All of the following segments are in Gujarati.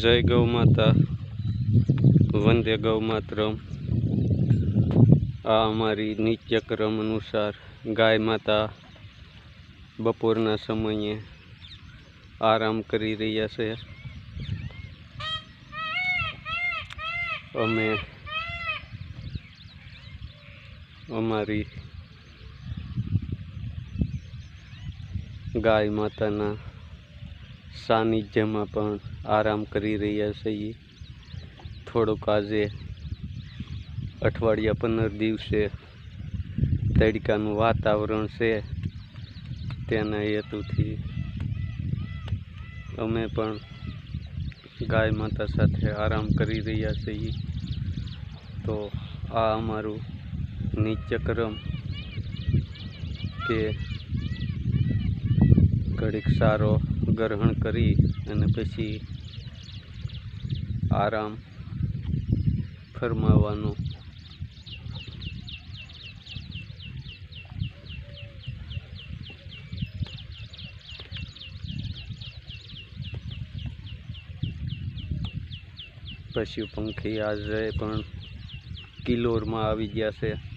જય ગૌ માતા, વંદે ગૌ માતરમ. આ અમારી નિત્યક્રમ અનુસાર ગાય માતા બપોરના સમયે આરામ કરી રહ્યા છે. અમે અમારી ગાય માતાના સાનિધ્યમાં પણ આરામ કરી રહ્યા છીએ થોડોક આજે અઠવાડિયા પંદર દિવસે તડકાનું વાતાવરણ છે. તેના હેતુથી અમે પણ ગાય માતા સાથે આરામ કરી રહ્યા છીએ તો આ અમારું નિત્યક્રમ કે ઘડીક સારો ગ્રહણ કરી અને પછી આરામ ફરમાવવાનો. પશુ પંખી આજે પણ કિલોરમાં આવી ગયા છે.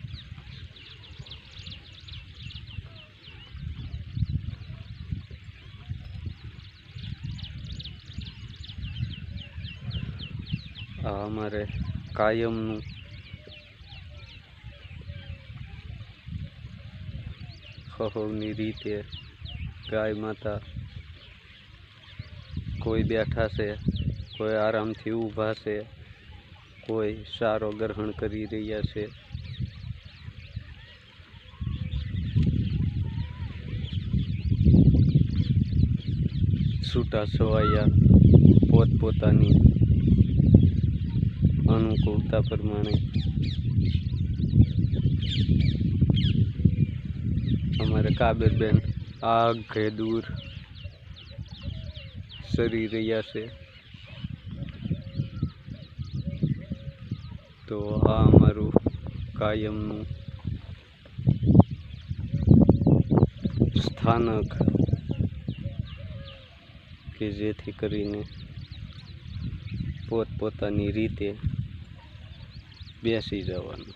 આ અમારે કાયમનું ખહોની રીતે ગાય માતા કોઈ બેઠા છે, કોઈ આરામથી ઊભા છે, કોઈ સારો ગ્રહણ કરી રહ્યા છે. છૂટા છવાયા પોતપોતાની અનુકૂળતા પ્રમાણે. અમારે કાબેરબેન આઘે દૂર સરી રહ્યા છે. તો આ અમારું કાયમનું સ્થાનક કે જેથી કરીને પોતપોતાની રીતે બેસી જવાનું.